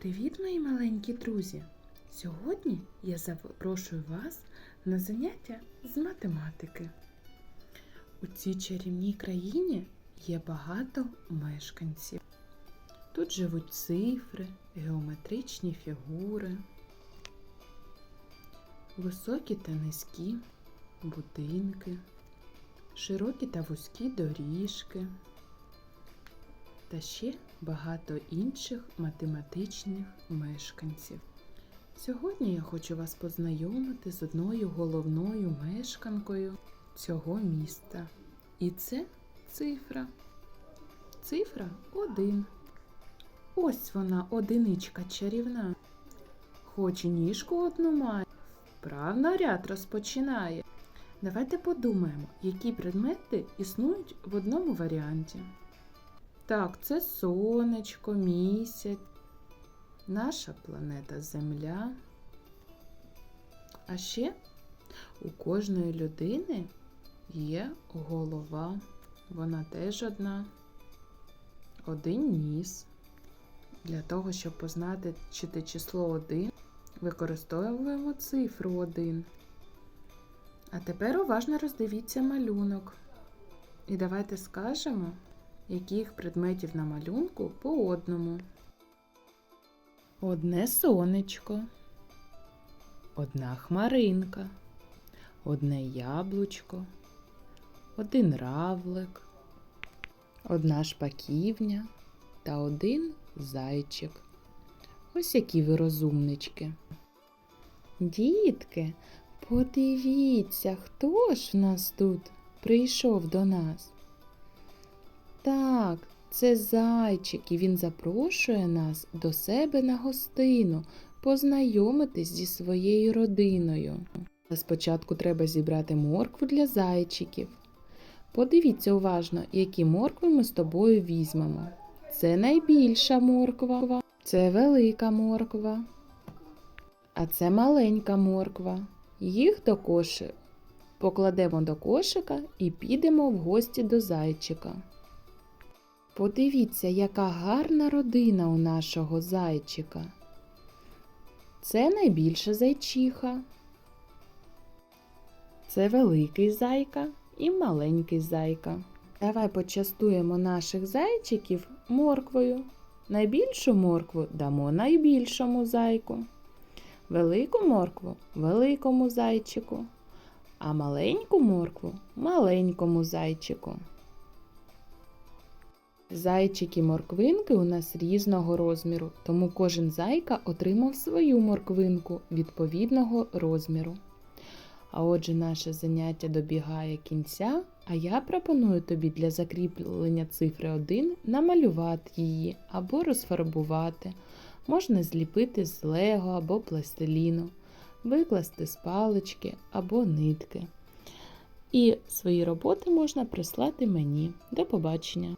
Привіт, мої маленькі друзі! Сьогодні я запрошую вас на заняття з математики. У цій чарівній країні є багато мешканців. Тут живуть цифри, геометричні фігури, високі та низькі будинки, широкі та вузькі доріжки та ще багато інших математичних мешканців. Сьогодні я хочу вас познайомити з одною головною мешканкою цього міста. І це цифра. Цифра 1. Ось вона, одиничка чарівна. Хоч і ніжку одну має, вправно ряд розпочинає. Давайте подумаємо, які предмети існують в одному варіанті. Так, це сонечко, місяць, наша планета Земля. А ще у кожної людини є голова. Вона теж одна. Один ніс. Для того, щоб позначити число 1, використовуємо цифру 1. А тепер уважно роздивіться малюнок. І давайте скажемо, яких предметів на малюнку по одному. Одне сонечко, одна хмаринка, одне яблучко, один равлик, одна шпаківня та один зайчик. Ось які ви розумнички. Дітки, подивіться, хто ж в нас тут прийшов до нас? Це зайчик, і він запрошує нас до себе на гостину познайомитись зі своєю родиною. Спочатку треба зібрати моркву для зайчиків. Подивіться уважно, які моркви ми з тобою візьмемо. Це найбільша морква, це велика морква, а це маленька морква. Їх до коши покладемо до кошика і підемо в гості до зайчика. Подивіться, яка гарна родина у нашого зайчика. Це найбільша зайчиха. Це великий зайка і маленький зайка. Давай почастуємо наших зайчиків морквою. Найбільшу моркву дамо найбільшому зайку, велику моркву великому зайчику, а маленьку моркву маленькому зайчику. Зайчики-морквинки у нас різного розміру, тому кожен зайка отримав свою морквинку відповідного розміру. А отже, наше заняття добігає кінця, а я пропоную тобі для закріплення цифри 1 намалювати її або розфарбувати. Можна зліпити з лего або пластиліну, викласти з палички або нитки. І свої роботи можна прислати мені. До побачення!